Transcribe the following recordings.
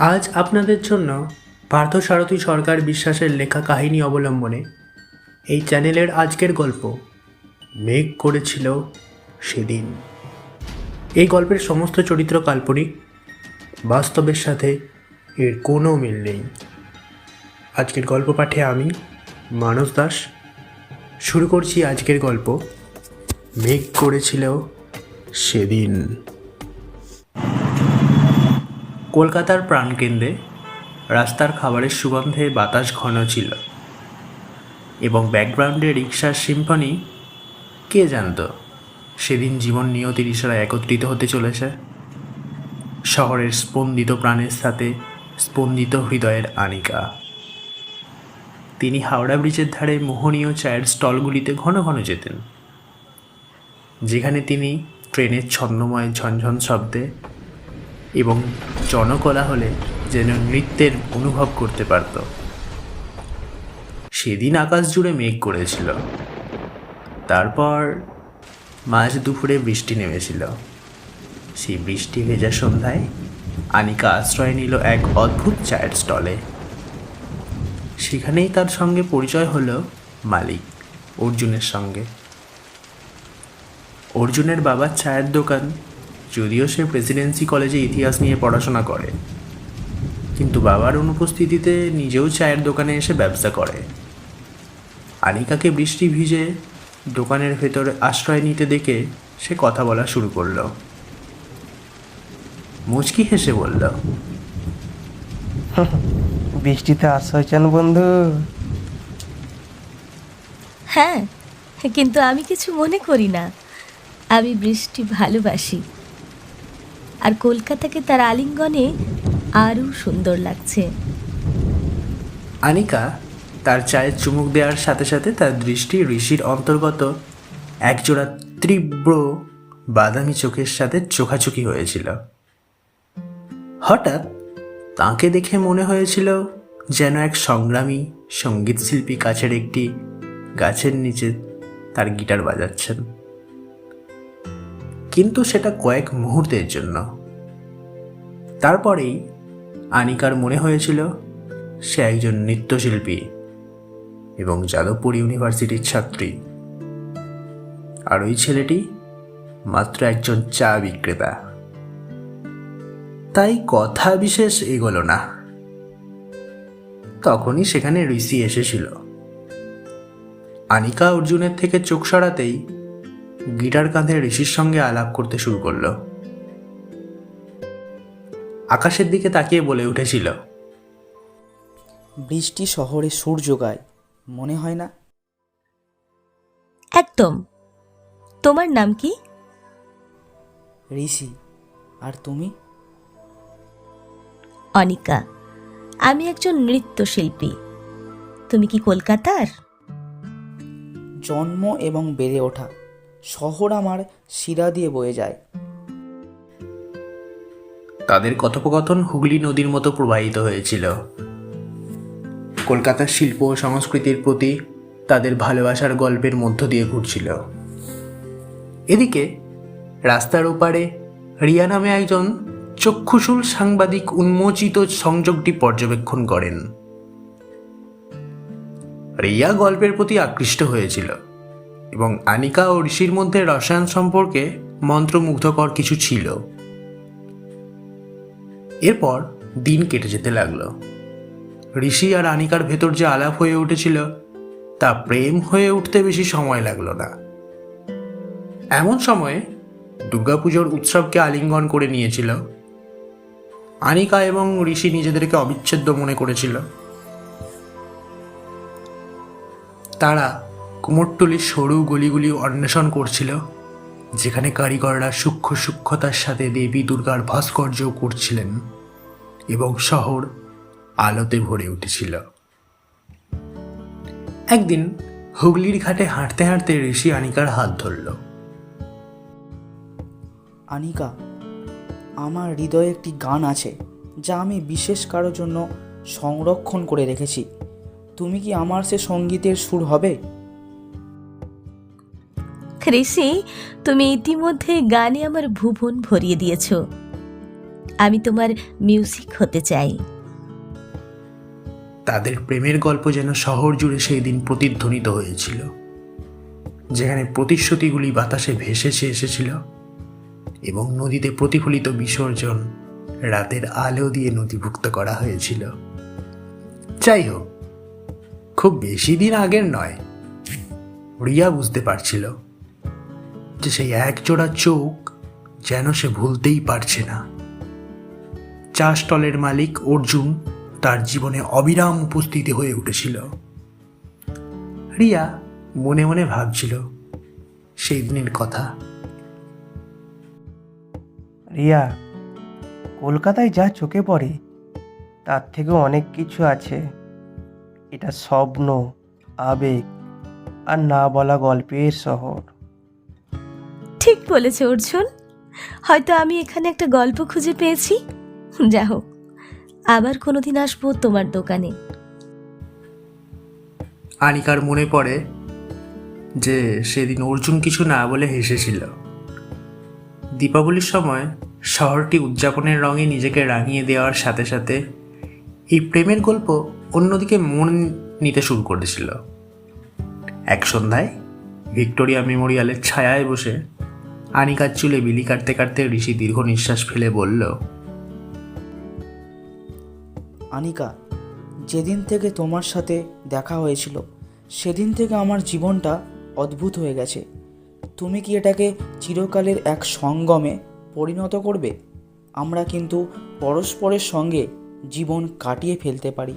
আজ আপনাদের জন্য পার্থসারথী সরকার বিশ্বাসের লেখা কাহিনী অবলম্বনে এই চ্যানেলের আজকের গল্প মেঘ করেছিল সেদিন। এই গল্পের সমস্ত চরিত্র কাল্পনিক, বাস্তবের সাথে এর কোনো মিল নেই। আজকের গল্প পাঠে আমি, মানস দাস, শুরু করছি আজকের গল্প, মেঘ করেছিল সেদিন। কলকাতার প্রাণকেন্দ্রে রাস্তার খাবারের সুগন্ধে বাতাস ঘন ছিল এবং ব্যাকগ্রাউন্ডে রিক্সার সিম্ফনি কে জানতো? সেদিন জীবন নিয়তির ইশারা একত্রিত হতে চলেছে। শহরের স্পন্দিত প্রাণের সাথে স্পন্দিত হৃদয়ের আনিকা। তিনি হাওড়া ব্রিজের ধারে মোহনীয় চায়ের স্টলগুলিতে ঘন ঘন যেতেন, যেখানে তিনি ট্রেনের ছন্দময় ঝনঝন শব্দে এবং জনকলা হলে যেন নৃত্যের অনুভব করতে পারত। সেদিন আকাশ জুড়ে মেঘ করেছিল। তারপর মাঝ দুপুরে বৃষ্টি নেমেছিল। সেই বৃষ্টি ভেজা সন্ধ্যায় আনিকা আশ্রয় নিল এক অদ্ভুত চায়ের স্টলে। সেখানেই তার সঙ্গে পরিচয় হলো মালিক, অর্জুনের সঙ্গে। অর্জুনের বাবার চায়ের দোকান যদিও সে প্রেসিডেন্সি কলেজে ইতিহাস নিয়ে পড়াশোনা করে। কিন্তু বাবার অনুপস্থিতিতে নিজেও চায়ের দোকানে এসে ব্যবসা করে। আনিকাকে বৃষ্টি ভিজে দোকানের ভেতরে আশ্রয় নিতে দেখে সে কথা বলা শুরু করল। মুচকি হেসে বলল বৃষ্টিতে আশ্রয় চান বন্ধু। হ্যাঁ কিন্তু আমি কিছু মনে করি না। আমি বৃষ্টি ভালোবাসি। আর কলকাতাকে তার আলিঙ্গনে আরও সুন্দর লাগছে। আনিকা তার চায়ের চুমুক দেওয়ার সাথে সাথে তার দৃষ্টি ঋষির অন্তর্গত একজোড়া তীব্র বাদামি চোখের সাথে চোখাচোখি হয়েছিল। হঠাৎ তাকে দেখে মনে হয়েছিল যেন এক সংগ্রামী সঙ্গীতশিল্পী কাছের একটি গাছের নিচে তার গিটার বাজাচ্ছেন। কিন্তু সেটা কয়েক মুহূর্তের জন্য। তারপরেই আনিকার মনে হয়েছিল, সে একজন নৃত্যশিল্পী এবং যাদবপুর ইউনিভার্সিটির ছাত্রী। আর ওই ছেলেটি মাত্র একজন চা বিক্রেতা। তাই কথা বিশেষ এগোলো না। তখনই সেখানে ঋষি এসেছিল। আনিকা অর্জুনের থেকে চোখ সরাতেই গিটার কাঁধে ঋষির সঙ্গে আলাপ করতে শুরু করল। আকাশের দিকে তাকিয়ে বলে উঠেছিল বৃষ্টি শহরে সুর যোগায় মনে হয় না? একদম। তোমার নাম কি? ঋষি। আর তুমি? অনিকা। আমি একজন নৃত্যশিল্পী। তুমি কি কলকাতার? জন্ম এবং বেড়ে ওঠা। শহর আমার শিরা দিয়ে বয়ে যায়। তাদের কথোপকথন হুগলি নদীর মতো প্রবাহিত হয়েছিল। কলকাতার শিল্প ও সংস্কৃতির প্রতি তাদের ভালোবাসার গল্পের মধ্য দিয়ে ঘুরছিল। এদিকে, রাস্তার ওপারে রিয়া নামে একজন চক্ষুশূল সাংবাদিক উন্মোচিত সংযোগটি পর্যবেক্ষণ করেন। রিয়া গল্পের প্রতি আকৃষ্ট হয়েছিল। এবং আনিকা ও ঋষির মধ্যে রসায়ন সম্পর্কে মন্ত্রমুগ্ধকর কিছু ছিল। এরপর দিন কেটে যেতে লাগল। ঋষি আর আনিকার ভেতর যে আলাপ হয়ে উঠেছিল, তা প্রেম হয়ে উঠতে বেশি সময় লাগল না। এমন সময়ে দুর্গাপুজোর উৎসবকে আলিঙ্গন করে নিয়েছিল। আনিকা এবং ঋষি নিজেদেরকে অবিচ্ছেদ্য মনে করেছিল। তারা কুমোরটুলির সরু গলিগুলি অন্বেষণ করছিল, যেখানে কারিগররা সূক্ষ্ম সূক্ষ্মতার সাথে দেবী দুর্গার ভাস্কর্য করছিলেন এবং শহর আলোতে ভরে উঠেছিল। একদিন হুগলির ঘাটে হাঁটতে হাঁটতে ঋষি আনিকার হাত ধরল। আনিকা, আমার হৃদয়ে একটি গান আছে, যা আমি বিশেষ কারোর জন্য সংরক্ষণ করে রেখেছি। তুমি কি আমার সে সঙ্গীতের সুর হবে? ঋষি, তুমি ইতিমধ্যে গানে আমার ভুবন ভরিয়ে দিয়েছ। আমি তোমার মিউজিক হতে চাই। তাদের প্রেমের গল্প যেন শহর জুড়ে সেই দিন প্রতিধ্বনিত হয়েছিল, যেখানে প্রতিশ্রুতিগুলি বাতাসে ভেসেছে এসেছিল এবং নদীতে প্রতিফলিত বিসর্জন রাতের আলো দিয়ে নথিভুক্ত করা হয়েছিল। যাই হোক, খুব বেশি দিন আগের নয়, রিয়া বুঝতে পারছিল। যে সেই এক জোড়া চোখ যেন সে ভুলতেই পারছে না। চা স্টলের মালিক অর্জুন তার জীবনে অবিরাম উপস্থিতি হয়ে উঠেছিল। রিয়া মনে মনে ভাবছিল, সেই দিনের কথা। রিয়া, কলকাতায় যা চোখে পড়ে, তার থেকেও অনেক কিছু আছে। এটা স্বপ্ন, আবেগ আর না বলা গল্পের শহর। ঠিক বলেছে, অর্জুন। হয়তো আমি এখানে একটা গল্প খুঁজে পেয়েছি। যা হোক, আবার কোনোদিন আসব তোমার দোকানে। আনিকার মনে পড়ে যে সেদিন অর্জুন কিছু না বলে হেসেছিল। দীপাবলির সময় শহরটি উদযাপনের রঙে নিজেকে রাঙিয়ে দেওয়ার সাথে সাথে এই প্রেমের গল্প অন্যদিকে মন নিতে শুরু করেছিল। এক সন্ধ্যায় ভিক্টোরিয়া মেমোরিয়ালের ছায়ায় বসে আনিকার চুলে বিলি কাটতে কাটতে ঋষি দীর্ঘ নিঃশ্বাস ফেলে বলল আনিকা যেদিন থেকে তোমার সাথে দেখা হয়েছিল সেদিন থেকে আমার জীবনটা অদ্ভুত হয়ে গেছে। তুমি কি এটাকে চিরকালের এক সঙ্গমে পরিণত করবে? আমরা কিন্তু পরস্পরের সঙ্গে জীবন কাটিয়ে ফেলতে পারি।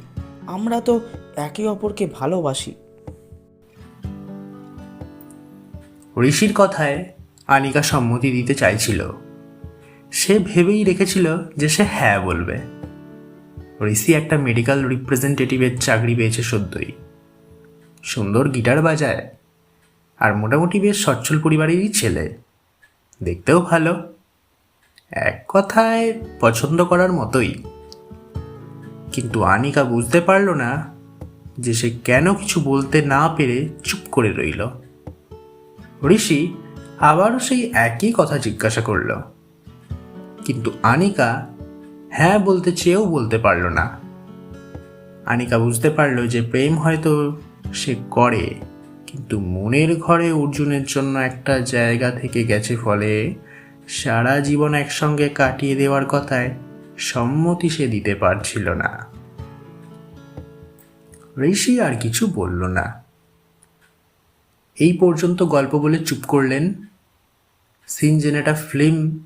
আমরা তো একে অপরকে ভালোবাসি। ঋষির কথায় আনিকা সম্মতি দিতে চাইছিল। সে ভেবেই রেখেছিল যে সে হ্যাঁ বলবে। ঋষি একটা মেডিকেল রিপ্রেজেন্টেটিভের চাকরি পেয়েছে সদ্যই। সুন্দর গিটার বাজায়। আর মোটামুটি বেশ সচ্ছল পরিবারেরই ছেলে। দেখতেও ভালো। এক কথায় পছন্দ করার মতোই। কিন্তু আনিকা বুঝতে পারল না যে সে কেন কিছু বলতে না পেরে চুপ করে রইল। ঋষি আবারও সেই একই কথা জিজ্ঞাসা করল। কিন্তু আনিকা হ্যাঁ বলতে চেয়েও বলতে পারল না। আনিকা বুঝতে পারল যে প্রেম হয়তো সে করে, কিন্তু মনের ঘরে অর্জুনের জন্য একটা জায়গা থেকে গেছে ফলে সারা জীবন একসঙ্গে কাটিয়ে দেওয়ার কথায় সম্মতি সে দিতে পারছিল না। ঋষি আর কিছু বলল না। এই পর্যন্ত গল্প বলে চুপ করলেন সিনজেনেটা ফিল্ম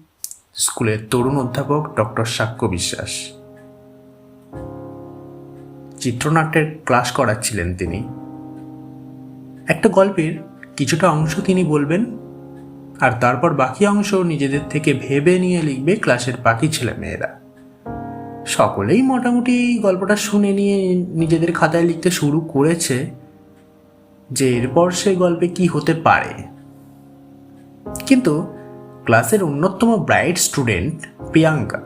স্কুলের তরুণ অধ্যাপক ডক্টর সাক্ষ্য বিশ্বাস। চিত্রনাট্যের ক্লাস করাচ্ছিলেন তিনি। একটা গল্পের কিছুটা অংশ তিনি বলবেন, আর তারপর বাকি অংশ নিজেদের থেকে ভেবে নিয়ে লিখবে ক্লাসের বাকি ছেলেমেয়েরা। সকলেই মোটামুটি গল্পটা শুনে নিয়ে নিজেদের খাতায় লিখতে শুরু করেছে যে এরপর সে গল্পে কি হতে পারে। কিন্তু ক্লাসের অন্যতম ব্রাইট স্টুডেন্ট প্রিয়াঙ্কা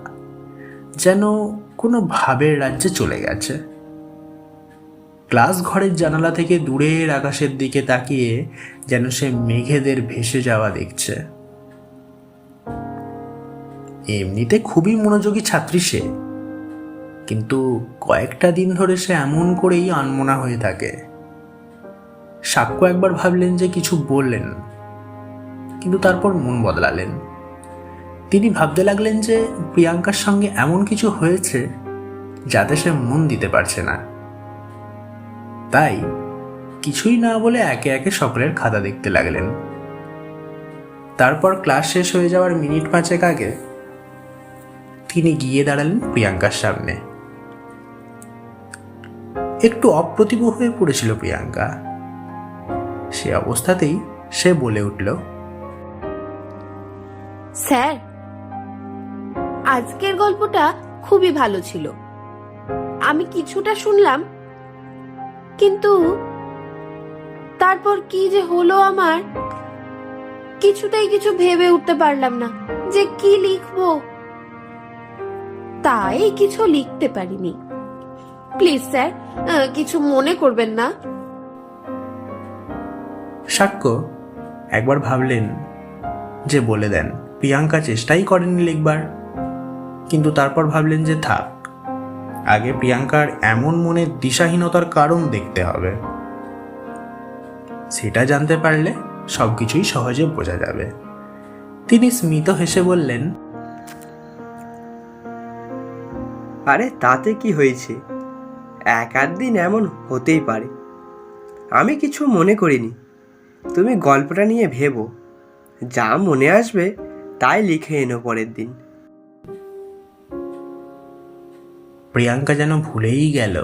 যেন কোনো ভাবের রাজ্যে চলে গেছে। ক্লাস ঘরের জানালা থেকে দূরের আকাশের দিকে তাকিয়ে যেন সে মেঘেদের ভেসে যাওয়া দেখছে। এমনিতে খুবই মনোযোগী ছাত্রী সে, কিন্তু কয়েকটা দিন ধরে সে এমন করেই আনমনা হয়ে থাকে। সাক্ষ্য একবার ভাবলেন যে কিছু বললেন কিন্তু তারপর মন বদলালেন। তিনি ভাবতে লাগলেন যে প্রিয়াঙ্কার সঙ্গে এমন কিছু হয়েছে যাতে সে মন দিতে পারছে না। তাই কিছুই না বলে একে একে সকলের খাতা দেখতে লাগলেন। তারপর ক্লাস শেষ হয়ে যাওয়ার মিনিট পাঁচেক আগে তিনি গিয়ে দাঁড়ালেন প্রিয়াঙ্কার সামনে। একটু অপ্রতিভ হয়ে পড়েছিল প্রিয়াঙ্কা। সে অবস্থাতেই সে বলে উঠল স্যার, আজকের গল্পটা খুবই ভালো ছিল। আমি কিছুটা শুনলাম, কিন্তু তারপর কি যে হলো আমার, কিছুতেই কিছু ভেবে উঠতে পারলাম না যে কি লিখব। তাই কিছু লিখতে পারিনি। প্লিজ স্যার কিছু মনে করবেন না। সাক্ষ্য একবার ভাবলেন যে বলে দেন। প্রিয়াঙ্কা চেষ্টাই করেনি লিখবার। কিন্তু তারপর ভাবলেন যে থাক, আগে প্রিয়াঙ্কার এমন মনের দিশাহীনতার কারণ দেখতে হবে। সেটা জানতে পারলে সব কিছুই সহজে বোঝা যাবে। তিনি স্মিত হেসে বললেন, আরে তাতে কি হয়েছে? এক আধ দিন এমন হতেই পারে। আমি কিছু মনে করিনি। তুমি গল্পটা নিয়ে ভেবো। যা মনে আসবে তাই লিখে এনো পরের দিন। প্রিয়াঙ্কা যেন ভুলেই গেল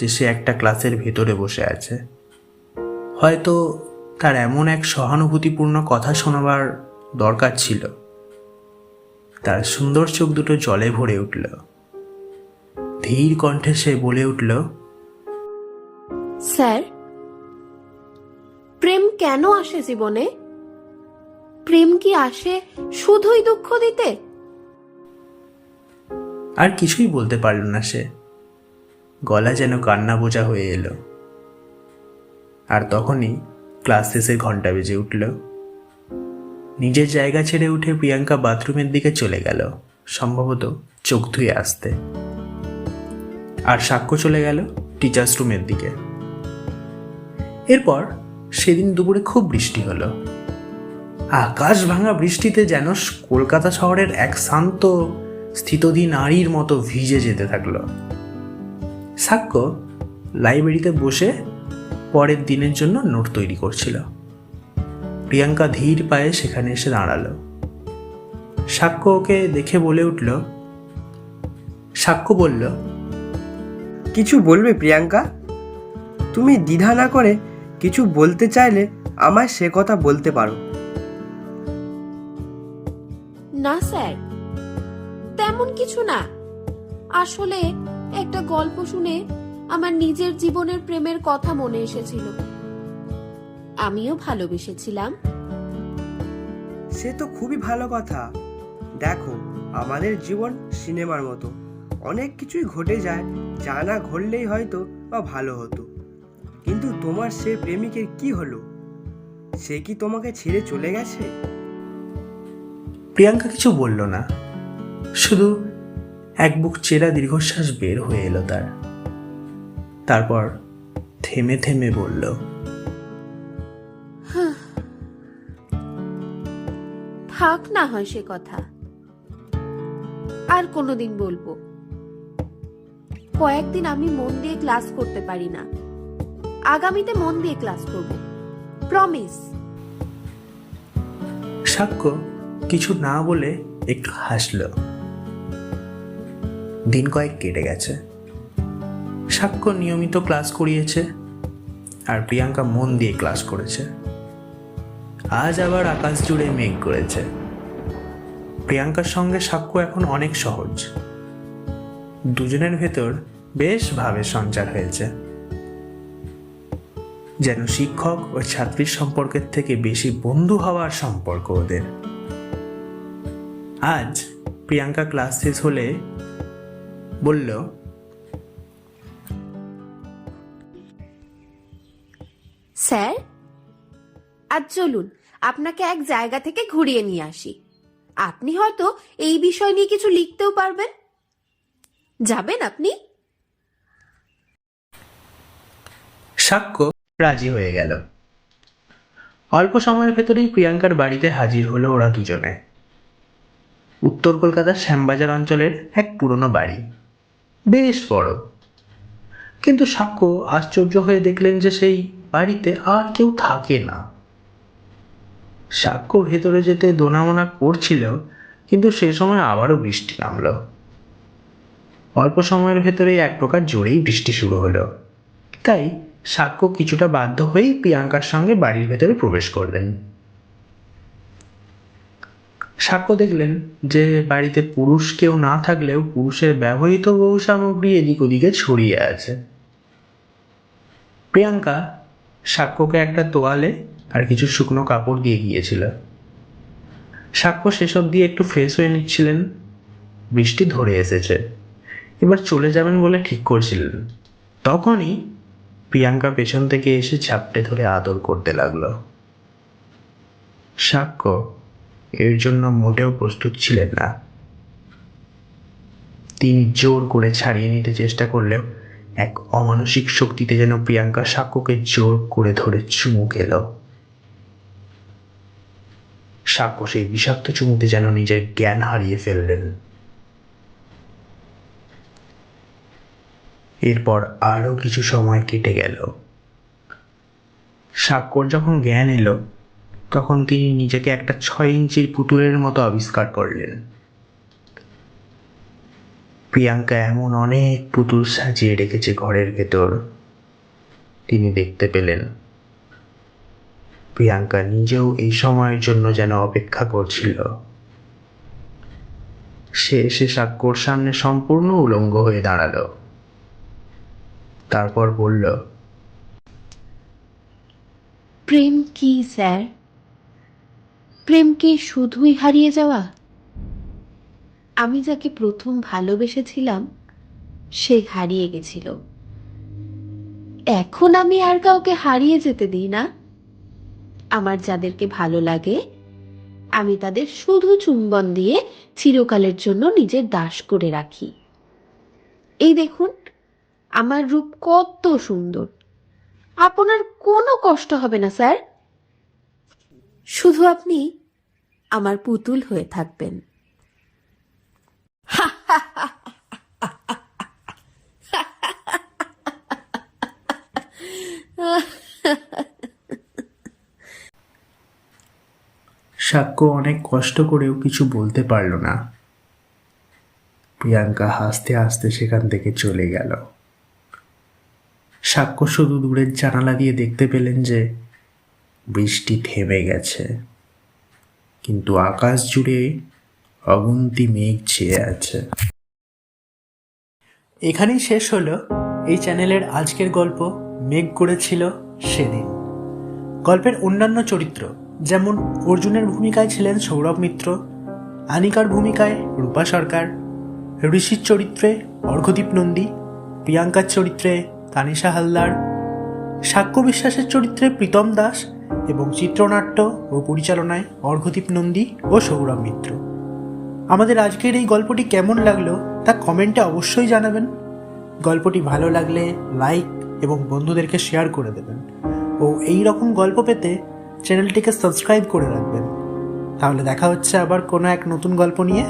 যে সে একটা ক্লাসের ভেতরে বসে আছে। হয়তো তার এমন এক সহানুভূতিপূর্ণ কথা শোনাবার দরকার ছিল। তার সুন্দর চোখ দুটো জলে ভরে উঠল। ধীর কণ্ঠে সে বলে উঠল, স্যার, প্রেম কেন আসে জীবনে? প্রেম কি আসে শুধুই দুঃখ দিতে? আর কিছুই বলতে পারল না সে। গলা যেন কান্না বোঝা হয়ে এলো। আর তখনই ক্লাস শেষের ঘণ্টা বেজে উঠল। নিজের জায়গা ছেড়ে উঠে প্রিয়াঙ্কা বাথরুমের দিকে চলে গেল, সম্ভবত চোখ ধুয়ে আসতে। আর সাক্ষ্য চলে গেল টিচার্স রুমের দিকে। এরপর সেদিন দুপুরে খুব বৃষ্টি হলো। আকাশ ভাঙা বৃষ্টিতে যেন কলকাতা শহরের এক শান্ত, স্থিতধী নারীর মতো ভিজে যেতে থাকল। সাক্ষ্য লাইব্রেরিতে বসে পরের দিনের জন্য নোট তৈরি করছিল। প্রিয়াঙ্কা ধীর পায়ে সেখানে এসে দাঁড়াল। সাক্ষ্য ওকে দেখে বলে উঠল, সাক্ষ্য বলল, কিছু বলবে প্রিয়াঙ্কা? তুমি দ্বিধা না করে কিছু বলতে চাইলে আমায় সে কথা বলতে পারো। কিছু না? আসলে একটা গল্প শুনে আমার নিজের জীবনের প্রেমের কথা মনে এসেছিল। আমিও ভালোবেসেছিলাম। সে তো খুবই ভালো কথা। দেখো আমাদের জীবন সিনেমার মতো। অনেক কিছুই ঘটে যায় যা না ঘটলেই হয়তো বা ভালো হতো। কিন্তু তোমার সে প্রেমিকের কি হলো? সে কি তোমাকে ছেড়ে চলে গেছে? প্রিয়াঙ্কা কিছু বলল না। শুধু এক বুক চেরা দীর্ঘশ্বাস বের হয়ে এলো তার। তারপর থেমে থেমে বলল থাক না হয় সে কথা। আর কোনোদিন বলব। কয়েকদিন আমি মন দিয়ে ক্লাস করতে পারি না। আগামীতে মন দিয়ে ক্লাস করব। প্রমিস সাক্ষ্য কিছু না বলে একটু হাসল। দিন কয়েক কেটে গেছে। সাক্ষ্য নিয়মিত ক্লাস করিয়েছে আর প্রিয়াঙ্কা মন দিয়ে ক্লাস করেছে। আজ আবার আকাশ জুড়ে মেঘ করেছে। প্রিয়াঙ্কার সঙ্গে সাক্ষ্য এখন অনেক সহজ। দুজনের ভেতর বেশ ভাবের সঞ্চার হয়েছে। যেন শিক্ষক ও ছাত্রীর সম্পর্কের থেকে বেশি বন্ধু হওয়ার সম্পর্ক ওদের। আজ প্রিয়াঙ্কা ক্লাস শেষ হলে বলল স্যার আজ চলুন আপনাকে এক জায়গা থেকে ঘুরিয়ে নিয়ে আসি। আপনি হয়তো এই বিষয় নিয়ে কিছু লিখতেও পারবেন। যাবেন আপনি? সাক্ষ্য রাজি হয়ে গেল। অল্প সময়ের ভেতরেই প্রিয়াঙ্কার বাড়িতে হাজির হলো ওরা দুজনে। উত্তর কলকাতার শ্যামবাজার অঞ্চলের এক পুরনো বাড়ি। বেশ বড়। কিন্তু সাক্ষ্য আশ্চর্য হয়ে দেখলেন যে সেই বাড়িতে আর কেউ থাকে না। সাক্ষ্য ভেতরে যেতে দোনামোনা করছিল, কিন্তু সে সময় আবারও বৃষ্টি নামলো। অল্প সময়ের ভেতরেই এক প্রকার জোরেই বৃষ্টি শুরু হলো। তাই সাক্ষ্য কিছুটা বাধ্য হয়েই প্রিয়াঙ্কার সঙ্গে বাড়ির ভেতরে প্রবেশ করলেন। সাক্ষ্য দেখলেন যে বাড়িতে পুরুষ কেউ না থাকলেও পুরুষের ব্যবহৃত বহু সামগ্রী এদিক ওদিকে ছড়িয়ে আছে। প্রিয়াঙ্কা সাক্ষ্যকে একটা তোয়ালে আর কিছু শুকনো কাপড় দিয়ে গিয়েছিল। সাক্ষ্য সেসব দিয়ে একটু ফ্রেশ হয়ে নিচ্ছিলেন। বৃষ্টি ধরে এসেছে। এবার চলে যাবেন বলে ঠিক করছিলেন। তখনই প্রিয়াঙ্কা পেছন থেকে এসে ঝাপটে ধরে আদর করতে লাগল। সাক্ষ্য এর জন্য মোটেও প্রস্তুত ছিলেন না। তিনি জোর করে ছাড়িয়ে নিতে চেষ্টা করলেও এক অমানসিক শক্তিতে যেন প্রিয়াঙ্কা সাক্ষ্যকে জোর করে ধরে চুমু গেল সাক্ষ্য সেই বিষাক্ত চুমুতে যেন নিজের জ্ঞান হারিয়ে ফেললেন। এরপর আরও কিছু সময় কেটে গেল। সাক্ষর যখন জ্ঞান এলো তখন তিনি নিজেকে একটা ছয় ইঞ্চির পুতুলের মতো আবিষ্কার করলেন। প্রিয়াঙ্কা এমন অনেক পুতুল সাজিয়ে রেখেছে ঘরের ভেতর। তিনি দেখতে পেলেন, প্রিয়াঙ্কা নিজেও এই সময়ের জন্য যেন অপেক্ষা করছিল। সে এসে সাক্ষর সামনে সম্পূর্ণ উলঙ্গ হয়ে দাঁড়াল। তারপর বলল, প্রেম কি, স্যার? প্রেম কি শুধুই হারিয়ে যাওয়া? আমি যাকে প্রথম ভালোবেসেছিলাম, সে হারিয়ে গেছিল। এখন আমি আর কাউকে হারিয়ে যেতে দিই না। আমার যাদেরকে ভালো লাগে, আমি তাদের শুধু চুম্বন দিয়ে চিরকালের জন্য নিজের দাস করে রাখি। এই দেখুন, আমার রূপ কত সুন্দর। আপনার কোনো কষ্ট হবে না, স্যার। শুধু আপনি আমার পুতুল হয়ে থাকবেন। সাক্ষ্য অনেক কষ্ট করেও কিছু বলতে পারল না। প্রিয়াঙ্কা হাসতে হাসতে সেখান থেকে চলে গেল। সাক্ষ্য শুধু দূরের জানালা দিয়ে দেখতে পেলেন যে বৃষ্টি থেমে গেছে। কিন্তু আকাশ জুড়ে অগুন্তি মেঘ ছেয়ে আছে। এখানেই শেষ হলো এই চ্যানেলের আজকের গল্প, মেঘ করেছিল সেদিন। গল্পের অন্যান্য চরিত্র যেমন অর্জুনের ভূমিকায় ছিলেন সৌরভ মিত্র আনিকার ভূমিকায় রূপা সরকার, ঋষির চরিত্রে অর্ঘদীপ নন্দী, প্রিয়াঙ্কার চরিত্রে তানিশা হালদার সাক্ষ্য বিশ্বাসের চরিত্রে প্রীতম দাস এবং চিত্রনাট্য ও পরিচালনায় অর্ঘদীপ নন্দী ও সৌরভ মিত্র। আমাদের আজকের এই গল্পটি কেমন লাগল তা কমেন্টে অবশ্যই জানাবেন। গল্পটি ভালো লাগলে লাইক এবং বন্ধুদেরকে শেয়ার করে দেবেন। ও এই রকম গল্প পেতে চ্যানেলটিকে সাবস্ক্রাইব করে রাখবেন। তাহলে দেখা হচ্ছে আবার কোনো এক নতুন গল্প নিয়ে।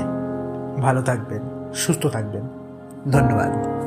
ভালো থাকবেন, সুস্থ থাকবেন। ধন্যবাদ।